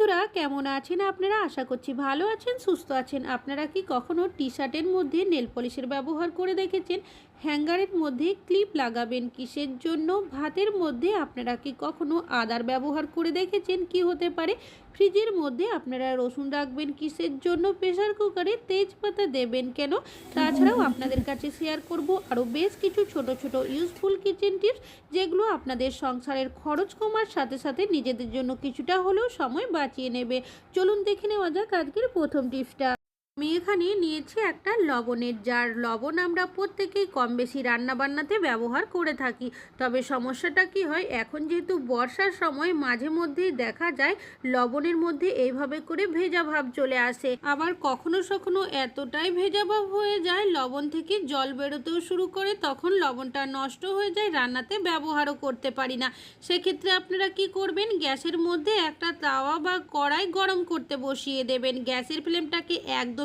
বন্ধুরা, কেমন আছেন আপনারা? আশা করছি ভালো আছেন, সুস্থ আছেন। আপনারা কি কখনো টি শার্টের মধ্যে নেল পলিশের ব্যবহার করে দেখেছেন? হ্যাঙ্গারের মধ্যে ক্লিপ লাগাবেন কিসের জন্য? ভাতের মধ্যে আপনারা কি কখনো আদার ব্যবহার করে দেখেছেন? কি হতে পারে? ফ্রিজের মধ্যে আপনারা রসুন রাখবেন কিসের জন্য? প্রেসার কুকারে তেজপাতা দেবেন কেন? তাছাড়াও আপনাদের কাছে শেয়ার করব আরও বেশ কিছু ছোট ছোট ইউজফুল কিচেন টিপস, যেগুলো আপনাদের সংসারের খরচ কমার সাথে সাথে নিজেদের জন্য কিছুটা হলেও সময় বাঁচিয়ে নেবে। চলুন দেখে নেওয়া যাক আজকের প্রথম টিপসটা। আমি এখানে নিয়েছি একটা লবণের জার। লবণ আমরা প্রত্যেকেই কম বেশি রান্নাবান্নাতে ব্যবহার করে থাকি। তবে সমস্যাটা কি হয়, এখন যেহেতু বর্ষার সময় মাঝে মধ্যেই দেখা যায় লবণের মধ্যে এইভাবে করে ভেজা ভাব চলে আসে। আবার কখনো সখনো এতটাই ভেজা ভাব হয়ে যায়, লবণ থেকে জল বেরোতেও শুরু করে, তখন লবণটা নষ্ট হয়ে যায়, রান্নাতে ব্যবহারও করতে পারি না। সেক্ষেত্রে আপনারা কি করবেন, গ্যাসের মধ্যে একটা তাওয়া বা কড়াই গরম করতে বসিয়ে দেবেন। গ্যাসের ফ্লেমটাকে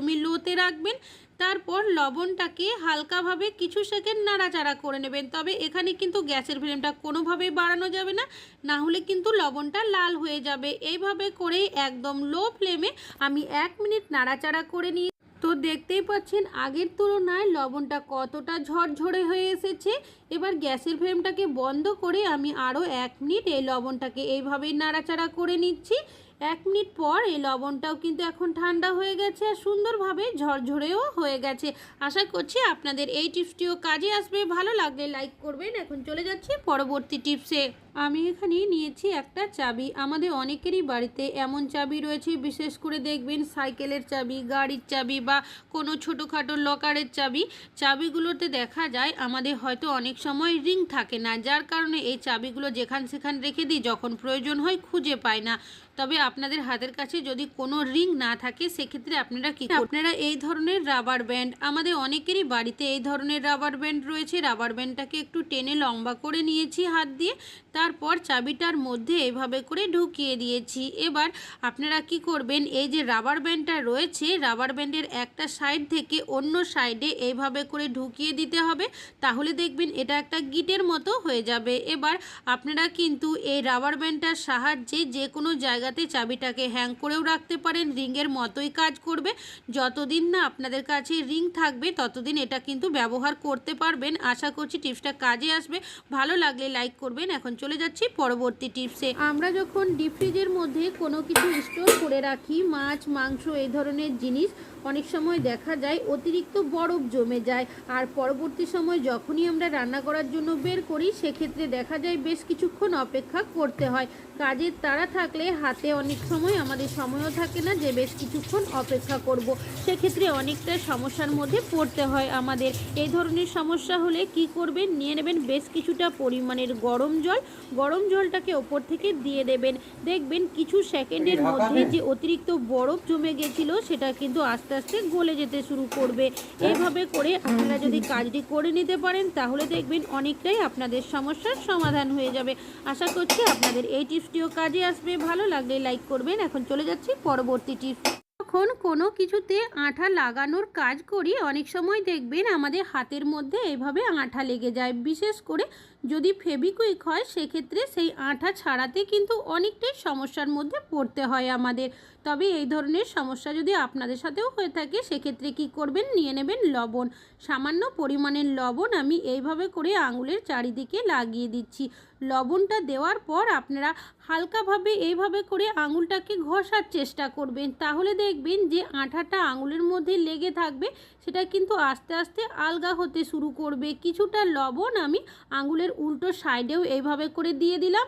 একদমই লোতে রাখবেন, তারপর লবণটাকে হালকাভাবে কিছু সেকেন্ড নাড়াচাড়া করে নেবেন। তবে এখানে কিন্তু গ্যাসের ফ্লেমটা কোনোভাবেই বাড়ানো যাবে না না হলে কিন্তু লবণটা লাল হয়ে যাবে। এইভাবে করেই একদম লো ফ্লেমে আমি এক মিনিট নাড়াচাড়া করে নিয়ে তো দেখতেই পাচ্ছেন, আগের তুলনায় লবণটা কতটা ঝরঝরে হয়ে এসেছে। এবার গ্যাসের ফ্লেমটাকে বন্ধ করে আমি আরও এক মিনিট এই লবণটাকে এইভাবেই নাড়াচাড়া করে নিচ্ছি। এক মিনিট পর এই লবণটাও কিন্তু এখন ঠান্ডা হয়ে গেছে আর সুন্দরভাবে ঝরঝরেও হয়ে গেছে। আশা করছি আপনাদের এই টিপসটিও কাজে আসবে। ভালো লাগলে লাইক করবেন। এখন চলে যাচ্ছি পরবর্তী টিপসে। আমি এখানে নিয়েছি একটা চাবি। আমাদের অনেকেরই বাড়িতে এমন চাবি রয়েছে, বিশেষ করে দেখবেন সাইকেলের চাবি, গাড়ির চাবি বা কোনো ছোটোখাটো লকারের চাবি। চাবিগুলোতে দেখা যায় আমাদের হয়তো অনেক সময় রিং থাকে না। যার কারণে এই চাবিগুলো যেখান সেখান রেখে দিই, যখন প্রয়োজন হয় খুঁজে পায় না। তবে আপনাদের হাতের কাছে যদি কোনো রিং না থাকে, সেক্ষেত্রে আপনারা কি আপনারা এই ধরনের রাবার ব্যান্ড, আমাদের অনেকেরই বাড়িতে এই ধরনের রাবার ব্যান্ড রয়েছে। রাবার ব্যান্ডটাকে একটু টেনে লম্বা করে নিয়েছি হাত দিয়ে, তারপর চাবিটার মধ্যে এভাবে করে ঢুকিয়ে দিয়েছি। এবার আপনারা কি করবেন, এই যে রাবার ব্যান্ডটা রয়েছে, রাবার ব্যান্ডের একটা সাইড থেকে অন্য সাইডে এইভাবে করে ঢুকিয়ে দিতে হবে, তাহলে দেখবেন এটা একটা গিটের মতো হয়ে যাবে। এবার আপনারা কিন্তু এই রাবার ব্যান্ডটার সাহায্যে যে কোনো জায়গাতে চাবিটাকে হ্যাং করেও রাখতে পারেন। রিংয়ের মতোই কাজ করবে। যতদিন না আপনাদের কাছে রিং থাকবে, ততদিন এটা কিন্তু ব্যবহার করতে পারবেন। আশা করছি টিপসটা কাজে আসবে। ভালো লাগলে লাইক করবেন। এখন চলে যাচ্ছি পরবর্তী টিপসে। আমরা যখন ডিপ ফ্রিজের মধ্যে কোনো কিছু স্টোর করে রাখি, মাছ, মাংস, এই ধরনের জিনিস অনেক সময় দেখা যায় অতিরিক্ত বরফ জমে যায়। আর পরবর্তী সময় যখনই আমরা রান্না করার জন্য বের করি সেক্ষেত্রে দেখা যায় বেশ কিছুক্ষণ অপেক্ষা করতে হয়। কাজের তারা থাকলে হাতে অনেক সময় আমাদের সময়ও থাকে না যে বেশ কিছুক্ষণ অপেক্ষা করব। সেক্ষেত্রে অনেকটা সমস্যার মধ্যে পড়তে হয় আমাদের। এই ধরনের সমস্যা হলে কি করবেন? নিয়ে নেবেন বেশ কিছুটা পরিমাণের গরম জল। গরম জলটাকে ওপর থেকে দিয়ে দেবেন। দেখবেন কিছু সেকেন্ডের মধ্যে যে অতিরিক্ত বরফ জমে গেছিল সেটা কিন্তু আস্তে আস্তে গলে যেতে শুরু করবে। এইভাবে করে আপনারা যদি কাজটি করে নিতে পারেন, তাহলে দেখবেন অনেকটাই আপনাদের সমস্যার সমাধান হয়ে যাবে। আশা করছি আপনাদের এই টিপসটিও কাজে আসবে। ভালো লাগলে লাইক করবেন। এখন চলে যাচ্ছি পরবর্তী টিপস। যখন কোনো কিছুতে আঠা লাগানোর কাজ করি, অনেক সময় দেখবেন আমাদের হাতের মধ্যে এভাবে আঠা লেগে যায়। বিশেষ করে যদি ফেবিকুইক হয়, সেক্ষেত্রে সেই আঠা ছাড়াতে কিন্তু অনেকটাই সমস্যার মধ্যে পড়তে হয় আমাদের। তবে এই ধরনের সমস্যা যদি আপনাদের সাথেও হয়ে থাকে, সেক্ষেত্রে কি করবেন? নিয়ে নেবেন লবণ। সামান্য পরিমাণের লবণ আমি এইভাবে করে আঙুলের চারিদিকে লাগিয়ে দিচ্ছি। লবণটা দেওয়ার পর আপনারা হালকাভাবে এইভাবে করে আঙুলটাকে ঘষার চেষ্টা করবেন। তাহলে দেখবেন যে আঠাটা আঙুলের মধ্যে লেগে থাকবে সেটা কিন্তু আস্তে আস্তে আলগা হতে শুরু করবে। কিছুটা লবণ আমি আঙুলের উল্টো সাইডেও এইভাবে করে দিয়ে দিলাম।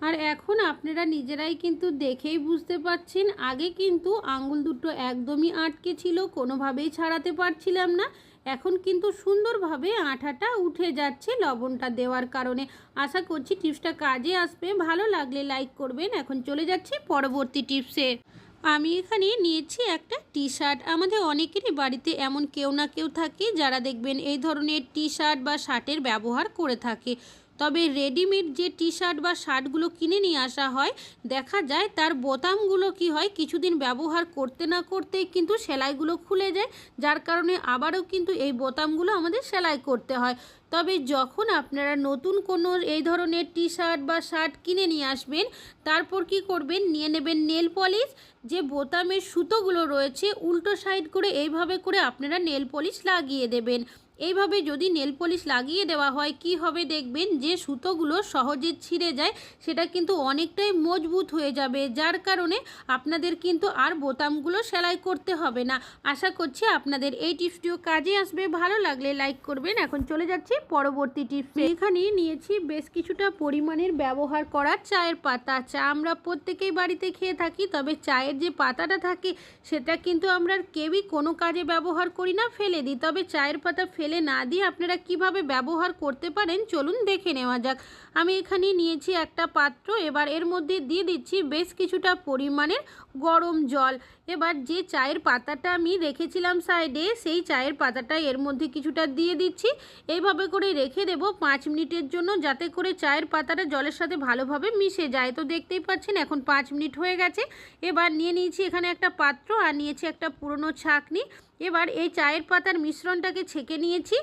আর এখন আপনারা নিজেরাই কিন্তু দেখেই বুঝতে পারছেন, আগে কিন্তু আঙুল দুটো একদমই আটকে ছিল, কোনোভাবেই ছাড়াতে পারছিলাম না। এখন কিন্তু সুন্দরভাবে আঠাটা উঠে যাচ্ছে লবণটা দেওয়ার কারণে। আশা করছি টিপসটা কাজে আসবে। ভালো লাগলে লাইক করবেন। এখন চলে যাচ্ছি পরবর্তী টিপসে। আমি এখানে নিয়েছি একটা টি শার্ট আমাদের অনেকেরই বাড়িতে এমন কেউ না কেউ থাকে যারা দেখবেন এই ধরনের টি শার্ট বা শার্টের ব্যবহার করে থাকে। তবে রেডিমেড যে টি শার্ট বা শার্টগুলো কিনে নিয়ে আসা হয়, দেখা যায় তার বোতামগুলো কি হয় কিছুদিন ব্যবহার করতে না করতেই কিন্তু সেলাইগুলো খুলে যায়, যার কারণে আবারও কিন্তু এই বোতামগুলো আমাদের সেলাই করতে হয়। তবে যখন আপনারা নতুন কোনো এই ধরনের টি শার্ট বা শার্ট কিনে নিয়ে আসবেন, তারপর কি করবেন? নিয়ে নেবেন নেল পলিশ। যে বোতামের সুতোগুলো রয়েছে, উল্টো সাইড করে এইভাবে করে আপনারা নেল পলিশ লাগিয়ে দেবেন। এইভাবে যদি নেল পলিশ লাগিয়ে দেওয়া হয়, কি হবে দেখবেন যে সুতোগুলো সহজে ছিঁড়ে যায়, সেটা কিন্তু অনেকটাই মজবুত হয়ে যাবে। যার কারণে আপনাদের কিন্তু আর বোতামগুলো সেলাই করতে হবে না। আশা করছি আপনাদের এই টিপসটিও কাজে আসবে। ভালো লাগলে লাইক করবেন। এখন চলে যাচ্ছি পরবর্তী টিপস। এখানে নিয়েছি বেশ কিছুটা পরিমাণের ব্যবহার করা চায়ের পাতা। চা আমরা প্রত্যেকেই বাড়িতে খেয়ে থাকি, তবে চায়ের যে পাতাটা থাকে, সেটা কিন্তু আমরা কেউই কোনো কাজে ব্যবহার করি না, ফেলে দিই। তবে চায়ের পাতা ফেলে না দিয়ে আপনারা কীভাবে ব্যবহার করতে পারেন, চলুন দেখে নেওয়া যাক। আমি এখানে নিয়েছি একটা পাত্র, এবার এর মধ্যে দিয়ে দিচ্ছি বেশ কিছুটা পরিমাণের গরম জল। এবার যে চায়ের পাতাটা আমি রেখেছিলাম সাইডে, সেই চায়ের পাতাটা এর মধ্যে কিছুটা দিয়ে দিচ্ছি। এইভাবে করে রেখে দেব পাঁচ মিনিটের জন্য যাতে করে চায়ের পাতাটা জলের সাথে ভালোভাবে মিশে যায়। তো দেখতেই পাচ্ছেন, এখন পাঁচ মিনিট হয়ে গেছে। এবার নিয়ে নিয়েছি এখানে একটা পাত্র আর নিয়েছি একটা পুরনো ছাঁকনি। এবার এই চায়ের পাতার মিশ্রণটাকে ছেঁকে নিয়েছি।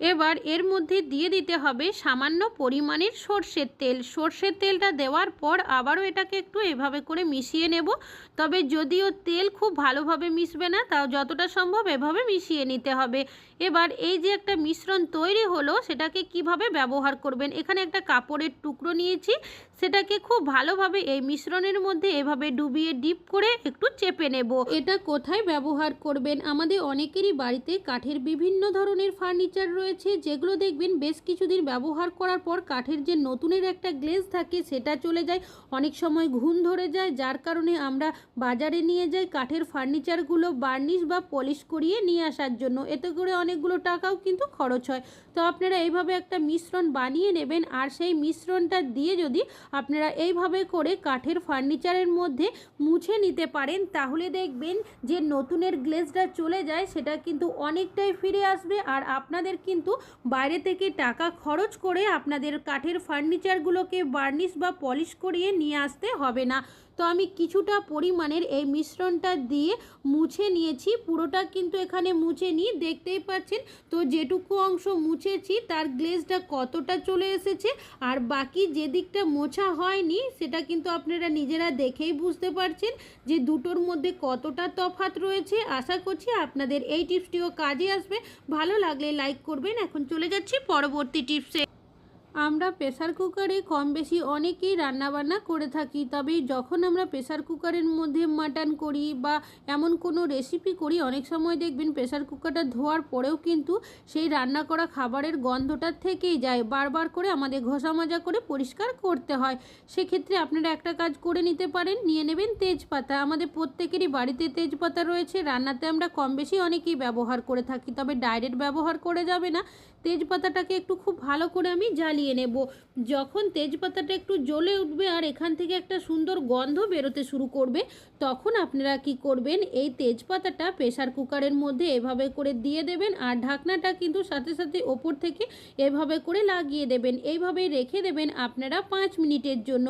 এবার এর মধ্যে দিয়ে দিতে হবে সামান্য পরিমাণের সর্ষের তেল। সর্ষের তেলটা দেওয়ার পর আবারও এটাকে একটু এভাবে করে মিশিয়ে নেব। তবে যদিও তেল খুব ভালোভাবে মিশবে না, তাও যতটা সম্ভব এভাবে মিশিয়ে নিতে হবে। এবার এই যে একটা মিশ্রণ তৈরি হলো, সেটাকে কীভাবে ব্যবহার করবেন? এখানে একটা কাপড়ের টুকরো নিয়েছি। সেটাকে খুব ভালোভাবে এই মিশ্রণের মধ্যে এভাবে ডুবিয়ে ডিপ করে একটু চেপে নেব। এটা কোথায় ব্যবহার করবেন? আমাদের অনেকেরই বাড়িতে কাঠের বিভিন্ন ধরনের ফার্নিচার রয়েছে, যেগুলো দেখবেন বেশ কিছুদিন ব্যবহার করার পর কাঠের যে নতুনের একটা গ্লেজ থাকে সেটা চলে যায়, অনেক সময় ঘুণ ধরে যায়, যার কারণে আমরা বাজারে নিয়ে যাই কাঠের ফার্নিচারগুলো বার্নিশ বা পলিশ করিয়ে নিয়ে আসার জন্য। এতে করে অনেকগুলো টাকাও কিন্তু খরচ হয়। তো আপনারা এইভাবে একটা মিশ্রণ বানিয়ে নেবেন আর সেই মিশ্রণটা দিয়ে যদি আপনারা এইভাবে করে কাঠের ফার্নিচারের মধ্যে মুছে নিতে পারেন, তাহলে দেখবেন যে নতুনের গ্লেজটা চলে যায়, সেটা কিন্তু অনেকটাই ফিরে আসবে আর আপনাদের কিন্তু বাইরে থেকে টাকা খরচ করে আপনাদের কাঠের ফার্নিচারগুলোকে বার্নিশ বা পলিশ করিয়ে নিয়ে আসতে হবে না। তো আমি কিছুটা পরিমাণের এই মিশ্রণটা দিয়ে মুছে নিয়েছি। পুরোটা কিন্তু এখানে মুছে নিই। দেখতেই পাচ্ছেন, তো যেটুকু অংশ মুছেছি, তার গ্লেজটা কতটা চলে এসেছে আর বাকি যে দিকটা মোছা হয়নি, সেটা কিন্তু আপনারা নিজেরা দেখেই বুঝতে পারছেন যে দুটোর মধ্যে কতটা তফাৎ রয়েছে। আশা করছি আপনাদের এই টিপসটিও কাজে আসবে। ভালো লাগলে লাইক করবেন। এখন চলে যাচ্ছি পরবর্তী টিপসে। আমরা প্রেসার কুকারে কম বেশি অনেকেই রান্নাবান্না করে থাকি, তবে যখন আমরা প্রেসার কুকারের মধ্যে মাটন করি বা এমন কোনো রেসিপি করি, অনেক সময় দেখবেন প্রেসার কুকারটা ধোয়ার পরেও কিন্তু সেই রান্না করা খাবারের গন্ধটা থেকেই যায়। বারবার করে আমাদের ঘষা মাজা করে পরিষ্কার করতে হয়। সেক্ষেত্রে আপনারা একটা কাজ করে নিতে পারেন, নিয়ে নেবেন তেজপাতা। আমাদের প্রত্যেকেরই বাড়িতে তেজপাতা রয়েছে, রান্নাতে আমরা কম বেশি অনেকেই ব্যবহার করে থাকি, তবে ডাইরেক্ট ব্যবহার করে যাবে না। তেজপাতাটাকে একটু খুব ভালো করে আমি জ্বালিয়ে নেব। যখন তেজপাতাটা একটু জ্বলে উঠবে আর এখান থেকে একটা সুন্দর গন্ধ বেরোতে শুরু করবে, তখন আপনারা কি করবেন, এই তেজপাতাটা প্রেশার কুকারের মধ্যে এভাবে করে দিয়ে দেবেন আর ঢাকনাটা কিন্তু সাথে সাথে ওপর থেকে এভাবে করে লাগিয়ে দেবেন। এইভাবে রেখে দেবেন আপনারা পাঁচ মিনিটের জন্য।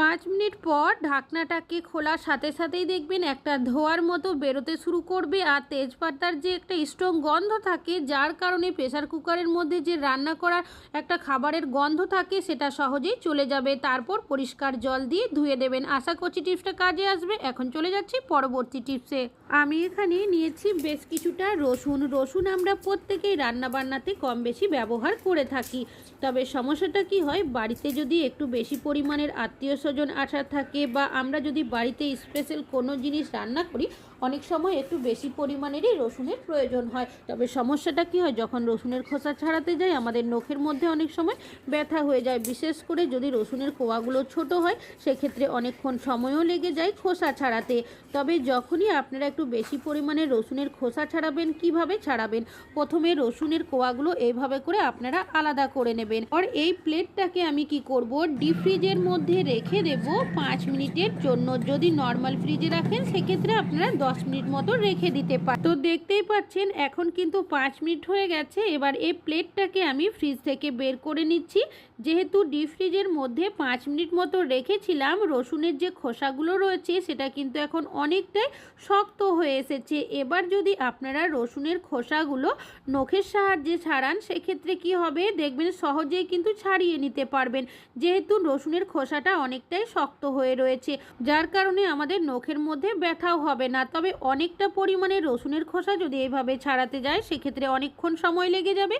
পাঁচ মিনিট পর ঢাকনাটাকে খোলার সাথে সাথেই দেখবেন একটা ধোয়ার মতো বেরোতে শুরু করবে আর তেজপাতার যে একটা স্ট্রং গন্ধ থাকে, যার কারণে প্রেসার কুকারের মধ্যে যে রান্না করার একটা খাবারের গন্ধ থাকে, সেটা সহজেই চলে যাবে। তারপর পরিষ্কার জল দিয়ে ধুয়ে দেবেন। আশা করছি টিপসটা কাজে আসবে। এখন চলে যাচ্ছি পরবর্তী টিপসে। আমি এখানে নিয়েছি বেশ কিছুটা রসুন। রসুন আমরা প্রত্যেকেই রান্না বান্নাতে কম বেশি ব্যবহার করে থাকি। তবে সমস্যাটা কি হয়, বাড়িতে যদি একটু বেশি পরিমাণের আত্মীয় স্বজন আসা থাকে বা আমরা যদি বাড়িতে স্পেশাল কোনো জিনিস রান্না করি, অনেক সময় একটু বেশি পরিমাণেরই রসুনের প্রয়োজন হয়। তবে সমস্যাটা কি হয়, যখন রসুনের খোসা ছাড়াতে যাই, আমাদের নখের মধ্যে অনেক সময় ব্যথা হয়ে যায়। বিশেষ করে যদি রসুনের কোয়াগুলো ছোট হয়, সেক্ষেত্রে অনেকক্ষণ সময়ও লেগে যায় খোসা ছাড়াতে। তবে যখনই আপনারা একটু বেশি পরিমাণে রসুনের খোসা ছাড়াবেন, কীভাবে ছাড়াবেন? প্রথমে রসুনের কোয়াগুলো এইভাবে করে আপনারা আলাদা করে নেবেন। আর এই প্লেটটাকে আমি কি করব? ডিপ ফ্রিজের মধ্যে রেখে দেব পাঁচ মিনিটের জন্য। যদি নর্মাল ফ্রিজে রাখেন, সেক্ষেত্রে আপনারা দশ মিনিট মতো রেখে দিতে পারেন তো দেখতেই পাচ্ছেন, এখন কিন্তু পাঁচ মিনিট হয়ে গেছে। এবার এই প্লেটটাকে আমি ফ্রিজ থেকে বের করে নিচ্ছি। যেহেতু ডিপ ফ্রিজের মধ্যে পাঁচ মিনিট মতো রেখেছিলাম, রসুনের যে খোসাগুলো রয়েছে সেটা কিন্তু এখন অনেকটাই শক্ত হয়ে এসেছে। এবার যদি আপনারা রসুনের খোসাগুলো নখের সাহায্যে ছাড়ান, সেক্ষেত্রে কি হবে? দেখবেন সহজেই কিন্তু ছাড়িয়ে নিতে পারবেন। যেহেতু রসুনের খোসাটা অনেকটাই শক্ত হয়ে রয়েছে, যার কারণে আমাদের নখের মধ্যে ব্যথাও হবে না। তবে অনেকটা পরিমাণে রসুনের খোসা যদি এইভাবে ছাড়াতে যায়, সেক্ষেত্রে অনেকক্ষণ সময় লেগে যাবে।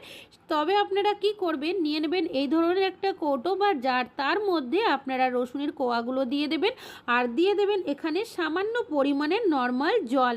তবে আপনারা কি করবেন? নিয়ে নেবেন এই ধরনের একটা কৌটো বা জার, তার মধ্যে আপনারা রসুনের কোয়াগুলো দিয়ে দেবেন। আর দিয়ে দেবেন এখানে সামান্য পরিমাণের নর্মাল জল।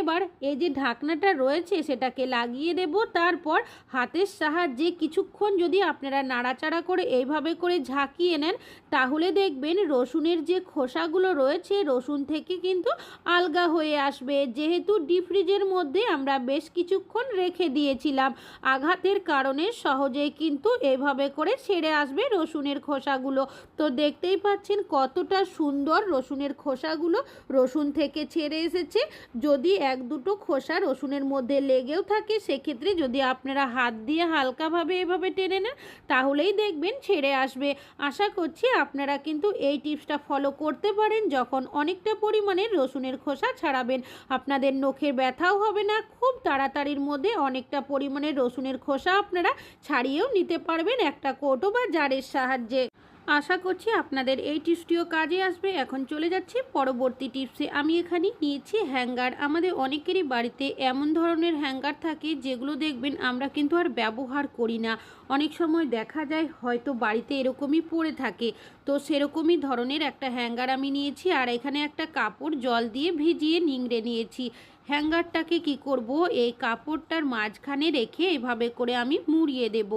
এবার এই যে ঢাকনাটা রয়েছে সেটাকে লাগিয়ে দেব। তারপর হাতের সাহায্যে কিছুক্ষণ যদি আপনারা নাড়াচাড়া করে এইভাবে করে ঝাঁকিয়ে নেন, তাহলে দেখবেন রসুনের যে খোসাগুলো রয়েছে, রসুন থেকে কিন্তু আলগা হয়ে আসবে। যেহেতু ডিপ ফ্রিজের মধ্যে আমরা বেশ কিছুক্ষণ রেখে দিয়েছিলাম, আঘাতের কারণে সহজেই কিন্তু এভাবে করে ছেড়ে আসবে রসুনের খোসাগুলো। তো দেখতেই পাচ্ছেন কতটা সুন্দর রসুনের খোসাগুলো রসুন থেকে ছেড়ে এসেছে। যদি এক দুটো খোসা রসুনের মধ্যে লেগেও থাকে, সেক্ষেত্রে যদি আপনারা হাত দিয়ে হালকাভাবে এভাবে টেনে নেন, তাহলেই দেখবেন ছেড়ে আসবে। আশা করছি আপনারা কিন্তু এই টিপসটা ফলো করতে পারেন, যখন অনেকটা পরিমাণে রসুনের খোসা ছাড়াবেন। আপনাদের নখের ব্যথাও হবে না, খুব তাড়াতাড়ির মধ্যে অনেকটা পরিমাণে রসুনের খোসা আপনারা ছাড়িয়েও নিতে পারবেন একটা কৌটো বা জারের সাহায্যে। আশা করছি আপনাদের এই টিপসটিও কাজে আসবে। এখন চলে যাচ্ছি পরবর্তী টিপসে। আমি এখানে নিয়েছি হ্যাঙ্গার। আমাদের অনেকেরই বাড়িতে এমন ধরনের হ্যাঙ্গার থাকে যেগুলো দেখবেন আমরা কিন্তু আর ব্যবহার করি না। অনেক সময় দেখা যায় হয়তো বাড়িতে এরকমই পড়ে থাকে। তো সেরকমই ধরনের একটা হ্যাঙ্গার আমি নিয়েছি আর এখানে একটা কাপড় জল দিয়ে ভিজিয়ে নিংড়ে নিয়েছি। হ্যাঙ্গারটাকে কি করব? এই কাপড়টার মাঝখানে রেখে এভাবে করে আমি মুড়িয়ে দেব।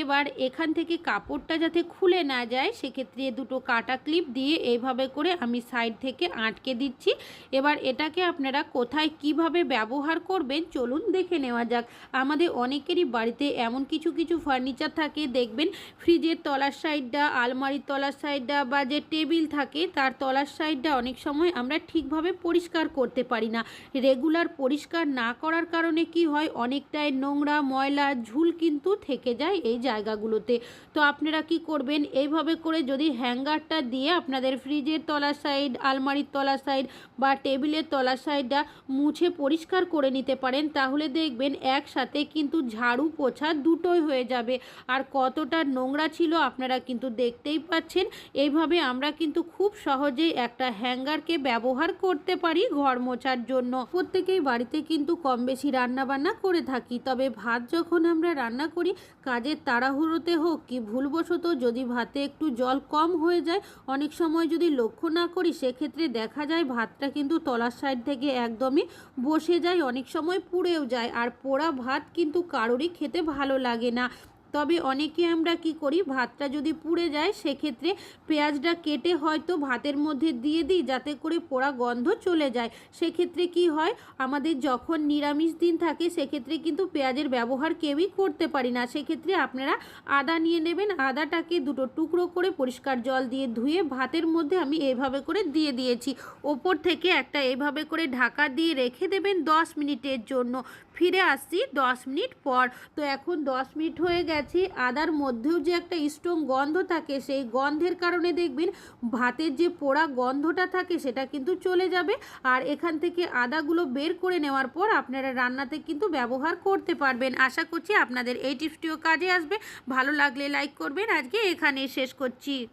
এবার এখান থেকে কাপড়টা যাতে খুলে না যায়, সেক্ষেত্রে দুটো কাটা ক্লিপ দিয়ে এইভাবে করে আমি সাইড থেকে আটকে দিচ্ছি। এবার এটাকে আপনারা কোথায় কীভাবে ব্যবহার করবেন, চলুন দেখে নেওয়া যাক। আমাদের অনেকেরই বাড়িতে এমন কিছু কিছু ফার্নিচার থাকে, দেখবেন ফ্রিজের তলার সাইডটা, আলমারির তলার সাইডটা বা যে টেবিল থাকে, তার তলার সাইডটা অনেক সময় আমরা ঠিকভাবে পরিষ্কার করতে পারি না। রেগুলার পরিষ্কার না করার কারণে কি হয়? অনেকটাই নোংরা, ময়লা, ঝুল কিন্তু থেকে যায় এই জায়গাগুলোতে। তো আপনারা কি করবেন? এইভাবে করে যদি হ্যাঙ্গারটা দিয়ে আপনাদের ফ্রিজের তলার সাইড, আলমারির তলার সাইড বা টেবিলের তলার সাইডটা মুছে পরিষ্কার করে নিতে পারেন, তাহলে দেখবেন একসাথে কিন্তু ঝাড়ু পোছা দুটোই হয়ে যাবে। আর কতটা নোংরা ছিল আপনারা কিন্তু দেখতেই পাচ্ছেন। এইভাবে আমরা কিন্তু খুব সহজেই একটা হ্যাঙ্গারকে ব্যবহার করতে পারি ঘর মোছার জন্য। প্রত্যেকেই বাড়িতে কিন্তু কম বেশি রান্নাবান্না করে থাকি। তবে ভাত যখন আমরা রান্না করি, কাজের তাড়াহুড়োতে হোক কি ভুলবশত যদি ভাতে একটু জল কম হয়ে যায়, অনেক সময় যদি লক্ষ্য না করি, সেক্ষেত্রে দেখা যায় ভাতটা কিন্তু তলার সাইড থেকে একদমই বসে যায়, অনেক সময় পুড়েও যায়। আর পোড়া ভাত কিন্তু কারোরই খেতে ভালো লাগে না। তবে অনেকে আমরা কি করি, ভাতটা যদি পুড়ে যায়, সেক্ষেত্রে পেঁয়াজটা কেটে হয়তো ভাতের মধ্যে দিয়ে দিই, যাতে করে পোড়া গন্ধ চলে যায়। সেক্ষেত্রে কি হয়, আমাদের যখন নিরামিষ দিন থাকে, সেক্ষেত্রে কিন্তু পেঁয়াজের ব্যবহার কেউই করতে পারি না। সেক্ষেত্রে আপনারা আদা নিয়ে নেবেন, আদাটাকে দুটো টুকরো করে পরিষ্কার জল দিয়ে ধুয়ে ভাতের মধ্যে আমি এইভাবে করে দিয়ে দিয়েছি। ওপর থেকে একটা এইভাবে করে ঢাকা দিয়ে রেখে দেবেন দশ মিনিটের জন্য। ফিরে আসছি দশ মিনিট পর। তো এখন দশ মিনিট হয়ে গেছে। আদার মধ্যেও যে একটা স্ট্রং গন্ধ থাকে, সেই গন্ধের কারণে দেখবেন ভাতের যে পোড়া গন্ধটা থাকে, সেটা কিন্তু চলে যাবে। আর এখান থেকে আদাগুলো বের করে নেওয়ার পর আপনারা রান্নাতে কিন্তু ব্যবহার করতে পারবেন। আশা করছি আপনাদের এই টিপসটিও কাজে আসবে। ভালো লাগলে লাইক করবেন। আজকে এখানে শেষ করছি।